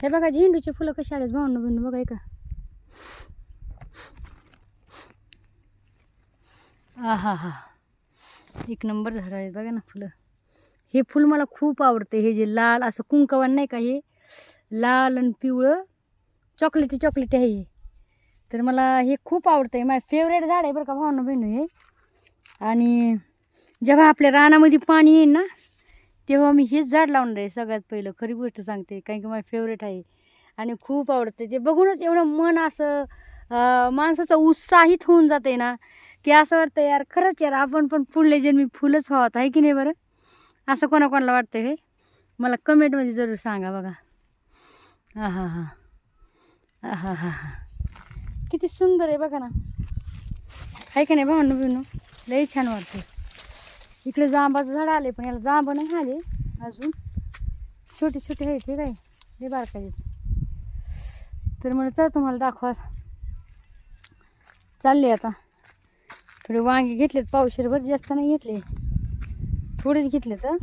हे बघा झेंडूची फुलं कशी आलेत भावनं बिंडू बघा का? आ हा. हा एक नंबर झाड आहे बघा ना फुलं. हे फुल मला खूप आवडते हे जे लाल असं कुंकवान नाही का हे? लाल आणि पिवळं चॉकलेटी चॉकलेटी आहे हे. तर मला हे खूप आवडतं आहे माझं फेवरेट झाड आहे बरं का भावना बहिणू हे. आणि जेव्हा आपल्या रानामध्ये पाणी येईल ना तेव्हा मी हेच झाड लावणार आहे सगळ्यात पहिलं. खरी गोष्ट सांगते कारण की माझं फेवरेट आहे. आणि खूप आवडते ते. बघूनच एवढं मन असं माणसाचं उत्साहित होऊन जाते ना की असं वाटतं यार खरंच यार आपण पण पुढले जन्मी फुलंच व्हावं आहे की नाही बरं? असं कोणाकोणाला वाटतं हे? मला कमेंटमध्ये जरूर सांगा बघा. हा हा हा हा हा हा किती सुंदर आहे बघा ना. आहे का नाही भावनं बिनू लई छान वाटते इकडे जांबाचं झाड आले पण याला जांब नाही आले. अजून छोटे छोटे आहेत हे काय हे बारकाचे तर म्हणून चल तुम्हाला दाखवा. चालले आता. थोडे वांगे घेतलेत पावशेरभर जास्त नाही घेतले. थोडेच घेतले तर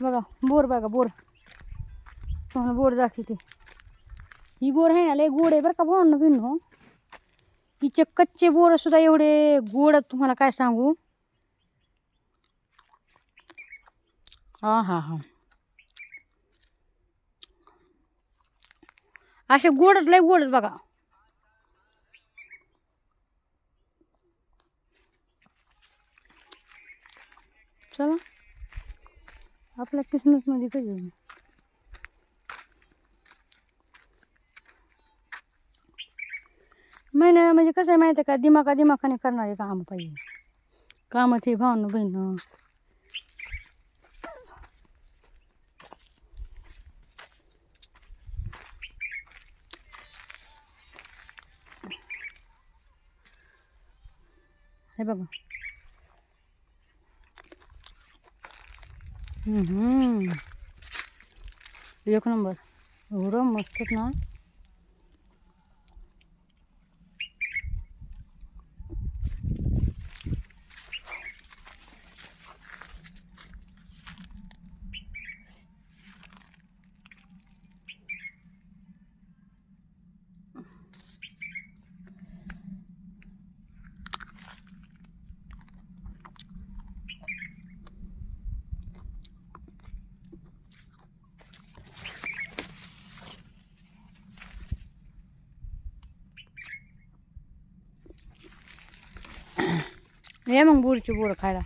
बघा बोर बघा बोर. तुम्हाला बोर दाखवते. ही बोर आहे ना लय गोड आहे बरं का भावनं बिन्न हो. हिचे कच्चे बोर सुद्धा एवढे गोड तुम्हाला काय सांगू. हा हा हा. असे गोडच लय गोडच बघा. चला. आपल्या किसमसमध्ये कधी होईल? म्हणजे कसं आहे माहिती आहे का? दिमाका दिमाखाने करणारे काम पाहिजे. कामं ते भावनं बहिणं. हे बघा. एक नंबर. एवढं मस्त ना? ये मग बुरची बोरं खायला.